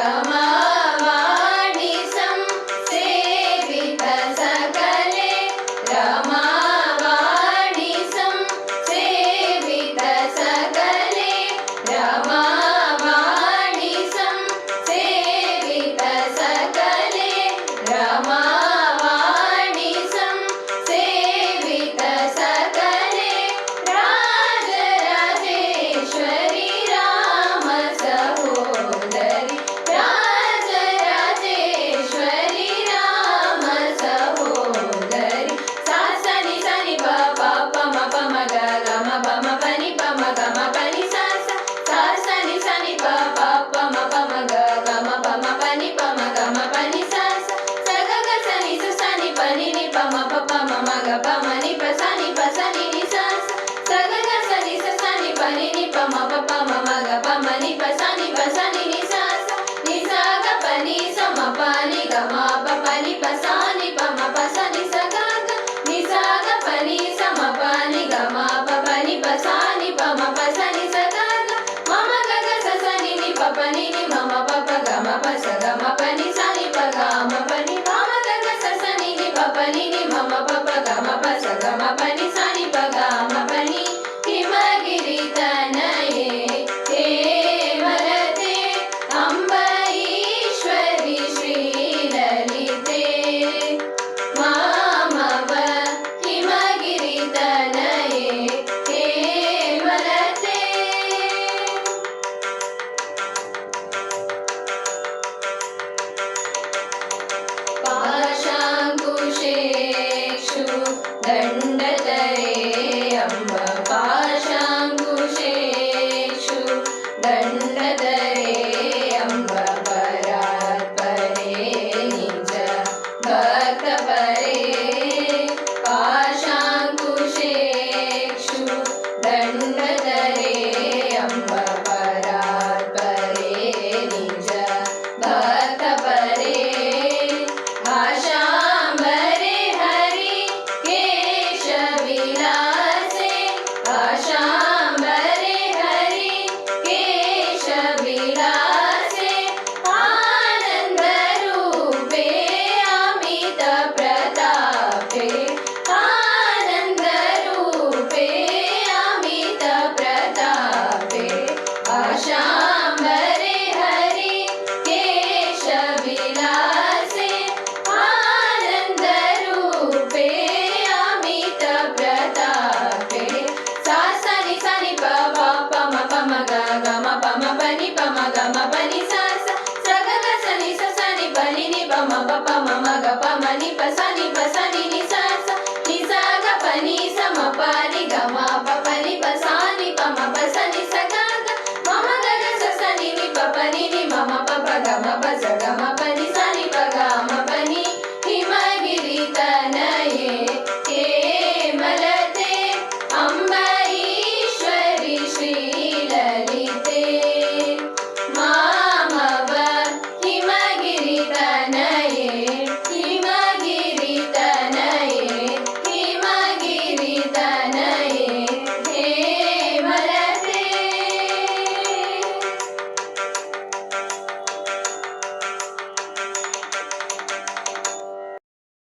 Rama. గ ప మ ని ని స ని గ గ స ని స ని ప మ ప ప మ మ గ ప ని స ని స గ ప ని స మ ప ని గ మ ప ప ని ప మ స గ గ ని స గ ప ని స మ ప ని గ మ ప ప ని ప మ స గ గ మ మ గ గ స ని ప ప ని ని మ మ ప ప గ మ ప స గ మ ప ని స ని ప గ మ ప ని మ మ గ గ స ని ప ప ని ని ಭಕ್ತ ಪರಿ